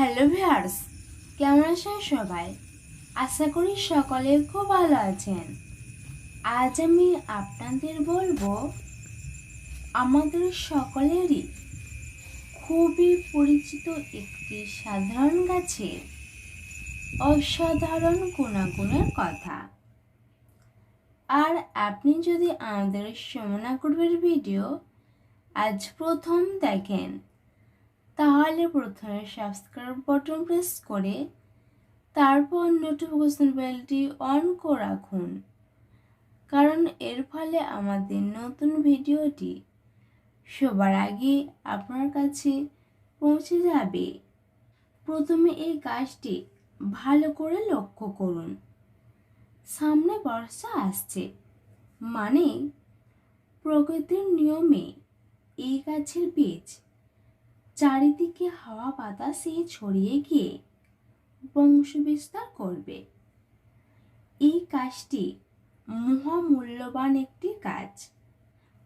Hello viewers কেমন আছেন সবাই? আশা করি সকলে খুব ভালো আছেন। আজ আমি আপনাদের বলব, আমাদের সকলেরই খুবই পরিচিত একটি সাধারণ গাছের অসাধারণ গুণাগুণের কথা। আর আপনি যদি আমাদের সমনা গ্রুপের ভিডিও আজ প্রথম দেখেন তাহলে প্রথমে সাবস্ক্রাইব বাটন প্রেস করে তারপর নোটিফিকেশন বেলটি অন করে রাখুন। কারণ এর ফলে আমাদের নতুন ভিডিওটি সবার আগে আপনার কাছে পৌঁছে যাবে। প্রথমে এই গাছটি ভালো করে লক্ষ্য করুন। সামনে বর্ষা আসছে মানে প্রকৃতির নিয়মে এই গাছের বীজ চারিদিকে হাওয়া বাতাসে ছড়িয়ে গিয়ে বংশবিস্তার করবে। এই কাজটি মহামূল্যবান একটি কাজ।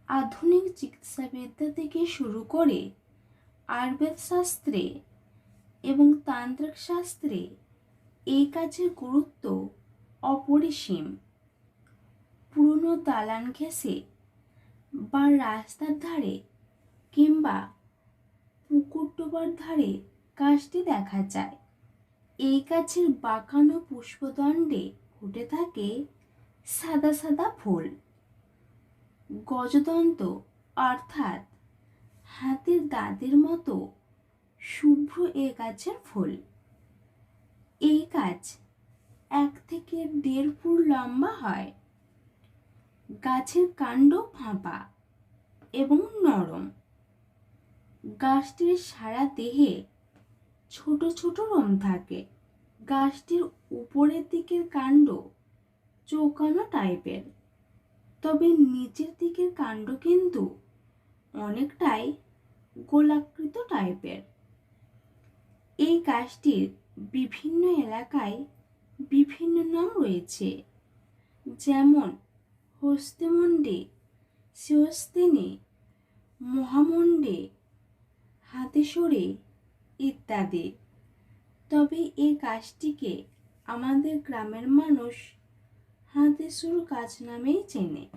আধুনিক চিকিৎসাবিদ্যা থেকে শুরু করে আয়ুর্বেদ শাস্ত্রে এবং তান্ত্রিক শাস্ত্রে এই কাজের গুরুত্ব অপরিসীম। পুরনো দালান ঘেঁষে বা রাস্তার ধারে কিংবা পুকুর ডোবার ধারে গাছটি দেখা যায়। এই গাছের বাঁকানো পুষ্পদণ্ডে ফুটে থাকে সাদা সাদা ফুল। গজদন্ত অর্থাৎ হাতের দাঁতের মতো শুভ্র এ গাছের ফুল। এই গাছ এক থেকে দেড় ফুট লম্বা হয়। গাছের কাণ্ড ফাঁপা এবং নরম। গাছটির সারা দেহে ছোট ছোট রম থাকে। গাছটির উপরের দিকের কাণ্ড চৌকানো টাইপের। তবে নিচের দিকের কাণ্ড কিন্তু অনেকটাই গোলাকৃত টাইপের। এই গাছটির বিভিন্ন এলাকায় বিভিন্ন নাম রয়েছে। যেমন হস্তিমন্ডে শিহস্তিনী মহামন্ডে হাতেশ্বরে ইত্যাদি। তবে এই কাজটিকে আমাদের গ্রামের মানুষ হাতেশ্বর কাজ নামেই চেনে।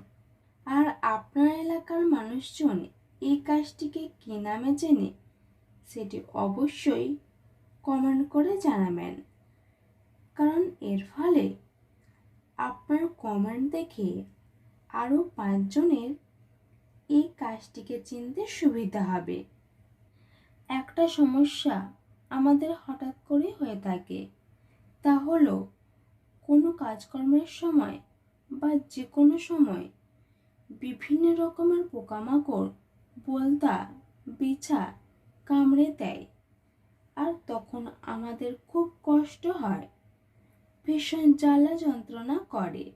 আর আপনার এলাকার মানুষজন এই কাজটিকে কী নামে চেনে সেটি অবশ্যই কমেন্ট করে জানাবেন। কারণ এর ফলে আপনার কমেন্ট দেখে আরও পাঁচজনের এই কাজটিকে চিনতে সুবিধা হবে। একটা সমস্যা আমাদের হঠাৎ করে হয়ে থাকে। তা হলো, কোনো কাজকর্মের সময় বা যে কোনো সময় বিভিন্ন রকমের পোকামাকড়, বলতা, বিছা কামড়ে দেয় আর তখন আমাদের খুব কষ্ট হয়, ভীষণ জ্বালা যন্ত্রণা করে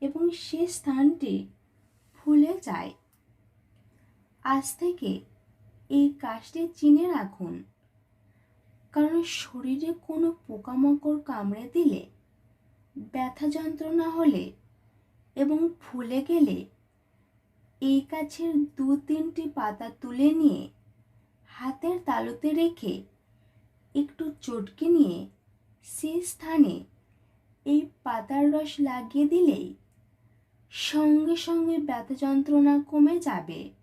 এবং সে স্থানটি ফুলে যায়। আজ থেকে এই কাজটি চিনে রাখুন। কারণ শরীরে কোনো পোকামাকড় কামড়ে দিলে, ব্যথা যন্ত্রণা হলে এবং ফুলে গেলে এই গাছের দু তিনটি পাতা তুলে নিয়ে হাতের তালুতে রেখে একটু চটকে নিয়ে সে স্থানে এই পাতার রস লাগিয়ে দিলেই সঙ্গে সঙ্গে ব্যথা যন্ত্রণা কমে যাবে।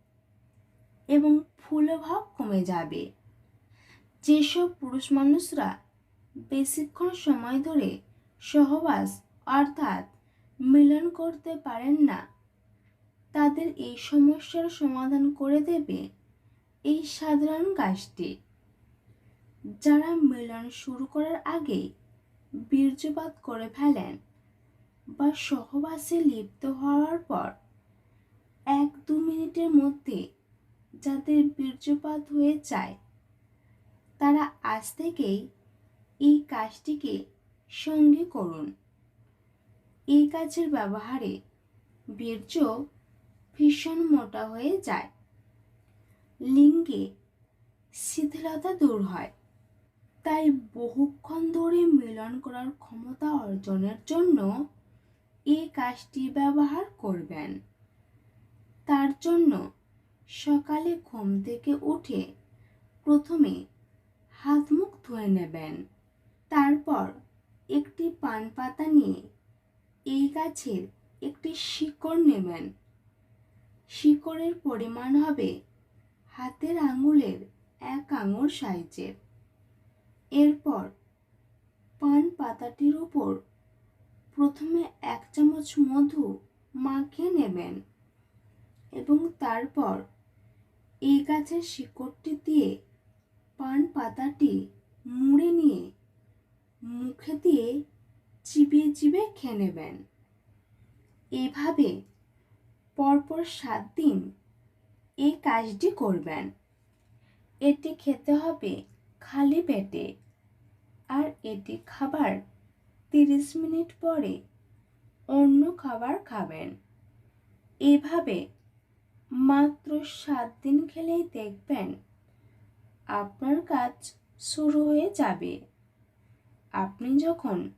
এবং ফুলভাব কমে যাবে। যেসব পুরুষ মানুষরা বেশিক্ষণ সময় ধরে সহবাস অর্থাৎ মিলন করতে পারেন না, তাদের এই সমস্যার সমাধান করে দেবে এই সাধারণ গাছটি। যারা মিলন শুরু করার আগে বীর্যপাত করে ফেলেন বা সহবাসে লিপ্ত হওয়ার পর এক দু মিনিটের মধ্যে যাদের বীর্যপাত হয়ে যায়, তারা আজ থেকেই এই কাজটিকে সঙ্গে করুন। এই কাজের ব্যবহারে বীর্য ভীষণ মোটা হয়ে যায়। লিঙ্গে শিথিলতা দূর হয়। তাই বহুক্ষণ ধরে মিলন করার ক্ষমতা অর্জনের জন্য এই কাজটি ব্যবহার করবেন। তার জন্য সকালে ঘুম থেকে উঠে প্রথমে হাত মুখ ধুয়ে নেবেন। তারপর একটি পান পাতা নিয়ে এই গাছের একটি শিকড় নেবেন। শিকড়ের পরিমাণ হবে হাতের আঙুলের এক আঙুল সাইজের। এরপর পান পাতাটির উপর প্রথমে এক চামচ মধু মাখিয়ে নেবেন এবং তারপর এই গাছের শিকড়টি দিয়ে পান পাতাটি মুড়ে নিয়ে মুখে দিয়ে চিবিয়ে চিবিয়ে খেয়ে নেবেন। এভাবে পরপর সাত দিন এই কাজটি করবেন। এটি খেতে হবে খালি পেটে আর এটি খাবার তিরিশ মিনিট পরে অন্য খাবার খাবেন। এভাবে মাত্র সাত দিন খেলেই দেখবেন আপনার কাজ শুরু হয়ে যাবে। আপনি যখন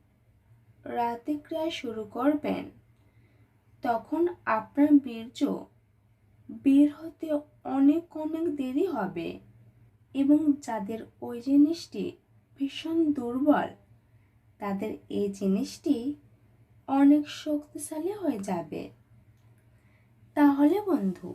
রাতে ক্রিয়া শুরু করবেন, তখন আপনার বীর্য বের হতে অনেক অনেক দেরি হবে এবং যাদের ওই জিনিসটি ভীষণ দুর্বল, তাদের এই জিনিসটি অনেক শক্তিশালী হয়ে যাবে। তাহলে বন্ধু